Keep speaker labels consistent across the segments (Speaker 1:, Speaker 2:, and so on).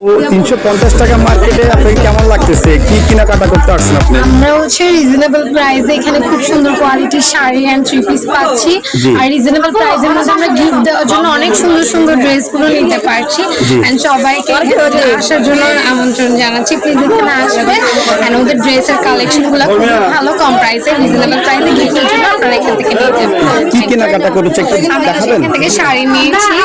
Speaker 1: তিনশো পঞ্চাশ টাকা মার্কেটে আপনাকে কেমন লাগতেছে? কি কেনাকাটা করতে আসছেন আপনি?
Speaker 2: আমরা হচ্ছে রিজনেবল প্রাইসে এখানে খুব সুন্দর কোয়ালিটির শাড়ি অ্যান্ড থ্রি পিস পাচ্ছি। আর রিজনেবল প্রাইসের মধ্যে আমরা গিফট দেওয়ার জন্য অনেক সুন্দর সুন্দর ড্রেসগুলো নিতে পারছি। অ্যান্ড সবাইকে আসার জন্য আমন্ত্রণ জানাচ্ছি। প্লিজ এখানে আসবে। অ্যান্ড ওদের ড্রেসের কালেকশনগুলো খুব ভালো কম প্রাইসে রিজনেবল প্রাইসে গিফটের জন্য আপনারা এখান থেকে নিয়ে যাবেন
Speaker 1: কি কেনাকাটা করেছে একটু দেখাবেন?
Speaker 2: এখান থেকে শাড়ি নিয়েছি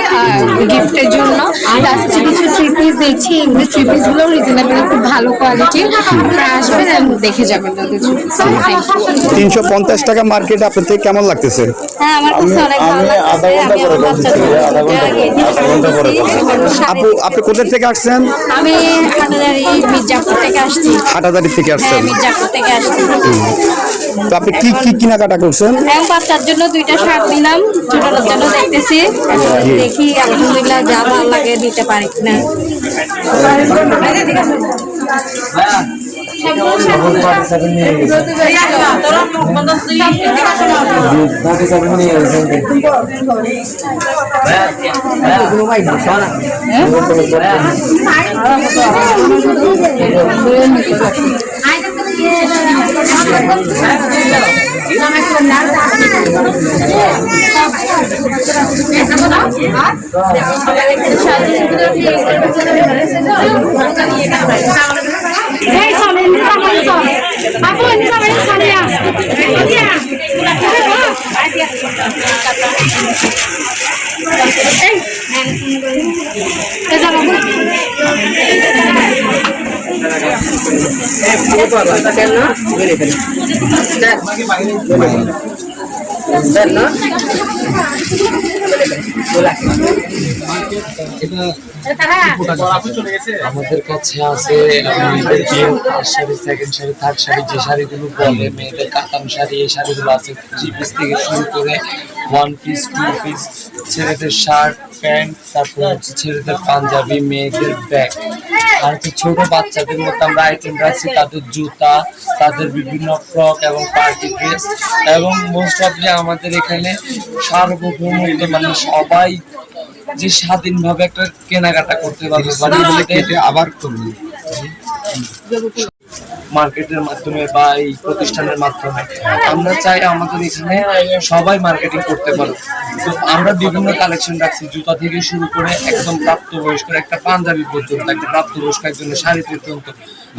Speaker 2: গিফটের জন্য। তার কিছু থ্রি পিস দেখছি এগুলো থ্রি পিসগুলো রিজনেবল খুব ভালো কোয়ালিটির আপনারা আসবেন দেখে যাবেন তাদের
Speaker 1: তিনশো পঞ্চাশ টাকা মার্কেট আপনার থেকে কেমন লাগতেছে?
Speaker 3: হ্যাঁ আমার কাছে অনেক ভালো লাগছে আমি
Speaker 1: আপু আপনি কোথা থেকে আসছেন?
Speaker 3: আমি হাটাদারি মির্জাপুর থেকে আসছি।
Speaker 1: হাটাদারি থেকে
Speaker 3: হ্যাঁ
Speaker 1: আসছেন
Speaker 3: মির্জাপুর থেকে আসছি।
Speaker 1: তো আপনি কি কি কেনাকাটা করছেন?
Speaker 3: হ্যাঁ বাচ্চার জন্য দুইটা শার্ট নিলাম ছোটটার জন্য দেখতেছি। দেখি আলহামদুলিল্লাহ যা ভালো লাগে দিতে পারি কিনা।
Speaker 4: আপু এমনি সবাই সামনে আস এই আমাদের কাছে আছে first second sari third sari যে শাড়িগুলো বলে, মেয়েদের কাতান শাড়ি, এই শাড়িগুলো আছে থ্রি পিস থেকে শুরু করে ওয়ান পিস টু পিস ছেলেদের শার্ট প্যান্ট তারপর হচ্ছে ছেলেদের পাঞ্জাবি, মেয়েদের ব্যাগ আর হচ্ছে ছোট বাচ্চাদের মতো আমরা আইটেম রাখছি তাদের জুতা তাদের বিভিন্ন ফ্রক এবং পার্টি ড্রেস এবং মোস্ট অফলি আমাদের এখানে সার্বভৌমত্ব মানে সবাই যে স্বাধীনভাবে একটা কেনাকাটা করতে পারবে মধ্যে
Speaker 1: আবার করবেন
Speaker 4: মার্কেটের মাধ্যমে বা এই প্রতিষ্ঠানের মাধ্যমে। আমরা চাই আমাদের এখানে সবাই মার্কেটিং করতে পারো তো আমরা বিভিন্ন কালেকশন রাখছি, জুতা থেকে শুরু করে একদম প্রাপ্তবয়স্ক, একটা পাঞ্জাবি পর্যন্ত, একটা প্রাপ্তবয়স্ক একজনের শাড়ি পর্যন্ত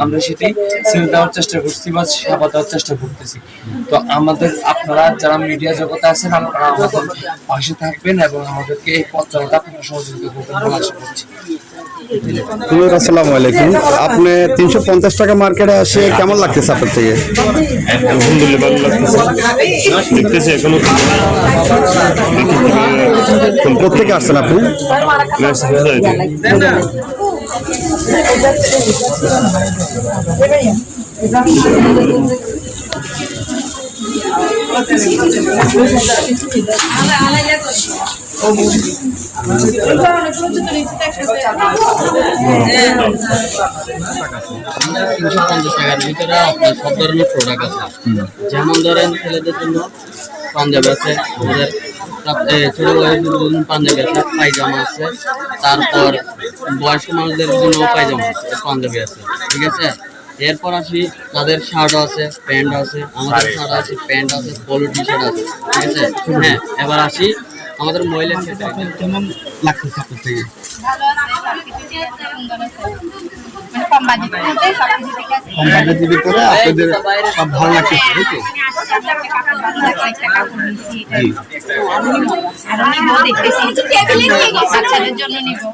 Speaker 4: আমরা সেটাই সেল দেওয়ার চেষ্টা করছি বা সেবা দেওয়ার চেষ্টা করতেছি। তো আমাদের আপনারা যারা মিডিয়া জগতে আছেন, আপনারা আমাদের পাশে থাকবেন এবং আমাদেরকে এই পথ চলাতে আপনারা সহযোগিতা করবেন বলে আশা করছি।
Speaker 1: আসসালামু আলাইকুম। আপনি তিনশো পঞ্চাশ টাকা মার্কেটে আসে কেমন লাগতেছে আপনার থেকে?
Speaker 5: আলহামদুলিল্লাহ ভালো লাগতেছে। দেখতেছি এখনও।
Speaker 1: কোথেকে আসছেন আপনি?
Speaker 6: সব ধরনের প্রোডাক্ট আছে। যেমন ধরেন ছেলেদের জন্য পাঞ্জাবি আছে আমাদের ছোট বয়সের জন্য পাঞ্জাবি আছে পায়জামা আছে তারপর বয়স্ক মানুষদের জন্য পায়জামা আছে পাঞ্জাবি আছে ঠিক আছে এরপর আসি তাদের শার্ট আছে প্যান্ট আছে আমাদের শার্ট আছে প্যান্ট আছে পলো টি শার্ট আছে ঠিক আছে হ্যাঁ এবার আসি আমাদের মহিলা
Speaker 1: কেমন লাগতেছে আপনার থেকে?
Speaker 3: কম বাজেটের
Speaker 1: ভিতরে আপনাদের সব ভালো লাগতেছে তাই তো?
Speaker 3: জন্য নিবো